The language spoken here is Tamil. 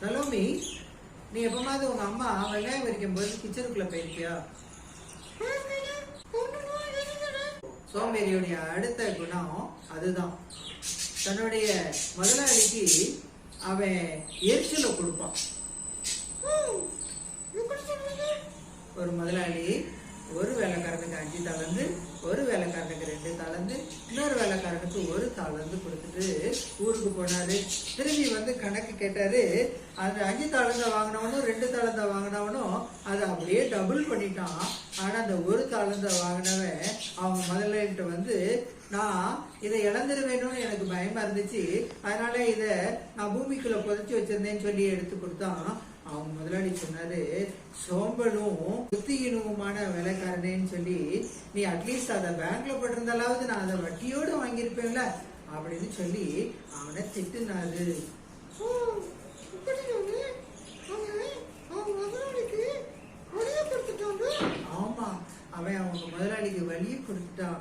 சலோமி நீ எப்பமாவது உங்க அம்மா வெங்காயம் வரைக்கும் போது கிச்சனுக்குள்ள போயிருக்கியா? சோம்பேறியுடைய அடுத்த குணம் அதுதான். தன்னுடைய முதலாளிக்கு அவன் எரிச்சலை கொடுப்பான். ஒரு முதலாளி ஒரு வேலைக்காரனுக்கு அஞ்சு தளர்ந்து ஒரு வேலைக்காரனுக்கு ரெண்டு தளர்ந்து இன்னொரு வேலைக்காரனுக்கு ஒரு தளர்ந்து கொடுத்துட்டு ஊருக்கு போனாரு. திரும்பி வந்து கணக்கு கேட்டாரு. அந்த அஞ்சு தளர்ந்த வாங்கினவனும் ரெண்டு தளர்ந்த வாங்கினவனும் அதை அப்படியே டபுள் பண்ணிட்டான். ஆனா அந்த ஒரு தளர்ந்த வாங்கினவன் அவங்க முதலாளிகிட்ட வந்து நான் இதை இழந்துருவேணும்னு எனக்கு பயமா இருந்துச்சு. அதனால இதை நான் பூமிக்குள்ள புதைச்சி வச்சிருந்தேன்னு சொல்லி எடுத்து கொடுத்தான். அவங்க முதலாளி சொன்னாரு சோம்பலும் புத்தியினுமான வேலைக்காரனேன்னு சொல்லி நீ அட்லீஸ்ட் அதை பேங்க்ல போட்டிருந்தாலாவது நான் அதை வட்டியோடு வாங்கியிருப்பேன்ல அப்படின்னு சொல்லி அவனை திட்டுனாரு. ஆமா அவன் அவங்க முதலாளிக்கு வழியை கொடுத்துட்டான்.